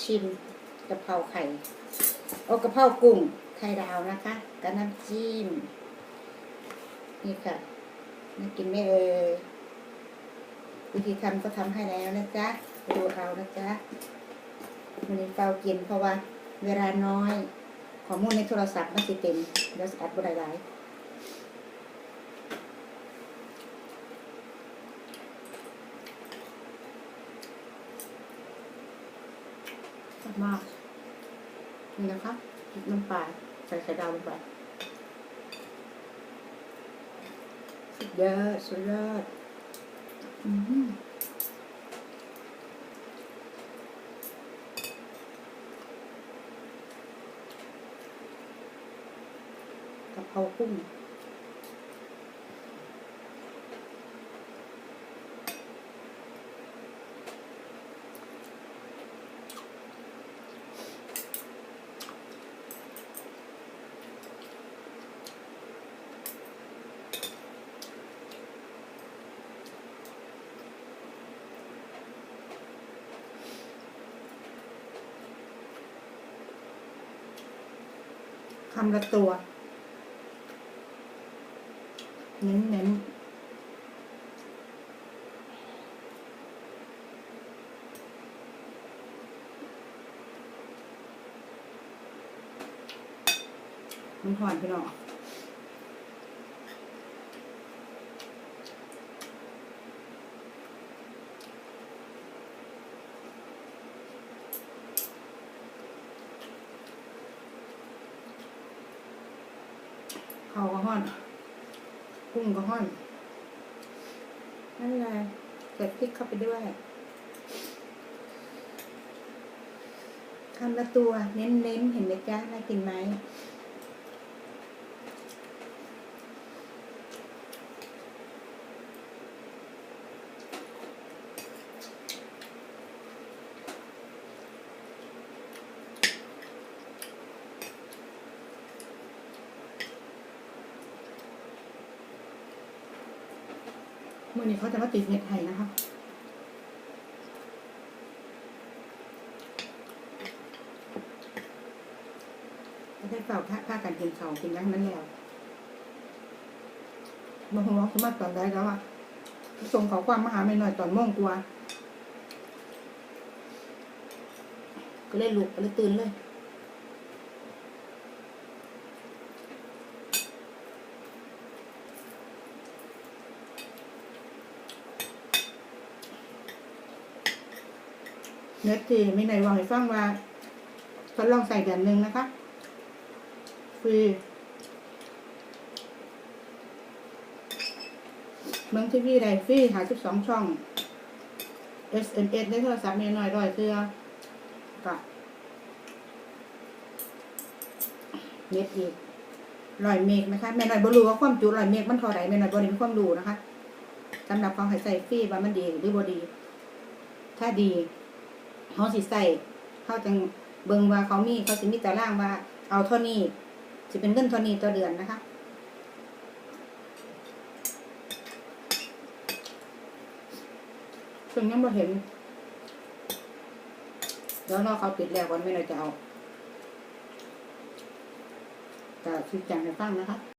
ชิมกะเพราไข่โอกะเพรากุ้งไข่ดาวนะคะกับน้ำจิ้มนี่ค่ะน่ากินไหม่เอ่ยวิธีทำก็ทำให้แล้วนะจ๊ะดูเอานะจ๊ะวันนี้เฝ้ากินเพราะว่า เวลาน้อยข้อมูลในโทรศัพท์มันสิเต็มเดี๋ยวสอัดบ่ได้หลาย ชอบมาก นี่นะคะพริกน้ำปลาใส่ไข่ดาวลงไปสุดยอดสุดยอดอืมกะเพรากุ้ง คำละตัว เน้นเน้นมันผ่อนพี่น้อง เขาก็ห้อนกุ้งก็ห้อน นั่นแหละใส่พริกเข้าไปด้วยคำละตัวเน้นๆเห็นไหมจ๊ะน่ากินไหม มื่อนี้เขาจะมาติดเน็ตไทยนะคะไม่ได้เป่าผ้าผ้ากันกินเขากินนั่งนั้นแล้วบางคนบอกสมัครตอนได้แล้วอะส่งเขาความมาหาไม่หน่อยตอนโม่วงกลัว ก็เลยลุกก็เลยตื่นเลย เน็ตที่มีในวางให้ฟังว่าทดลองใส่เดือนหนึ่งนะคะฟรีเมืองที่พี่ไดฟรีหาสิบสองช่อง SMS ในโทรศัพท์มีหน่อยร้อยเทือกับเน็ตอีกร้อยเมกนะคะแม่หน่อยบรูว่าความจุร้อยเมกมันเท่าไหร่แม่หน่อยบริมีความรู้นะคะสำหรับของให้ใส่ฟรีว่ามันดีหรือบดี ถ้าดี เขาสิใส่เขาจังเบิ่งว่าเขามีเขาสิมีตารางว่า เอาเท่านี้สิเป็นเงินเท่านี้ต่อเดือนนะคะซึ่งยังบ่เห็นเดี๋ยวรอเขาปิดแล้วก่อนไม่เราจะเอาแต่ชี้แจงให้ฟังนะคะ